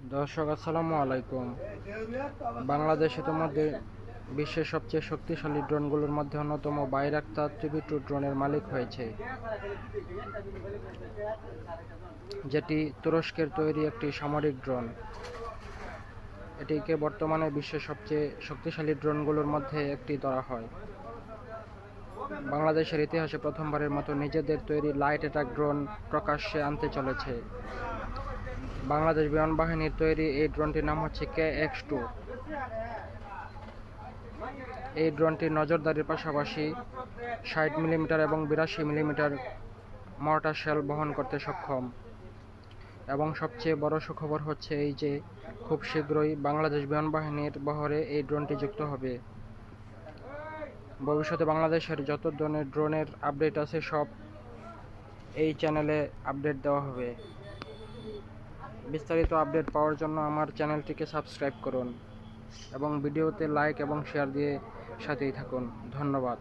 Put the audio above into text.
দর্শক, আসসালামু আলাইকুম। বাংলাদেশ ইতিমধ্যে বিশ্বের সবচেয়ে শক্তিশালী ড্রোনগুলোর মধ্যে অন্যতম বাইরাক্তার টিভি টু ড্রোনের মালিক হয়েছে, যেটি তুরস্কের তৈরি একটি সামরিক ড্রোন। এটিকে বর্তমানে বিশ্বের সবচেয়ে শক্তিশালী ড্রোনগুলোর মধ্যে একটি ধরা হয়। বাংলাদেশের ইতিহাসে প্রথমবারের মতো নিজেদের তৈরি লাইট অ্যাটাক ড্রোন প্রকাশ্যে আনতে চলেছে। বাংলাদেশ বিমান বাহিনীর তৈরি এই ড্রোনটির নাম হচ্ছে কে এক্স টু। এই ড্রোনটি নজরদারির পাশাপাশি ষাট মিলিমিটার এবং বিরাশি মিলিমিটার মর্টার শেল বহন করতে সক্ষম। এবং সবচেয়ে বড় সুখবর হচ্ছে এই যে, খুব শীঘ্রই বাংলাদেশ বিমান বাহিনীর বহরে এই ড্রোনটি যুক্ত হবে। ভবিষ্যতে বাংলাদেশের যত ধরনের ড্রোনের আপডেট আছে সব এই চ্যানেলে আপডেট দেওয়া হবে। বিস্তারিত আপডেট পাওয়ার জন্য আমার চ্যানেলটিকে সাবস্ক্রাইব করুন এবং ভিডিওতে লাইক এবং শেয়ার দিয়ে সাথেই থাকুন। ধন্যবাদ।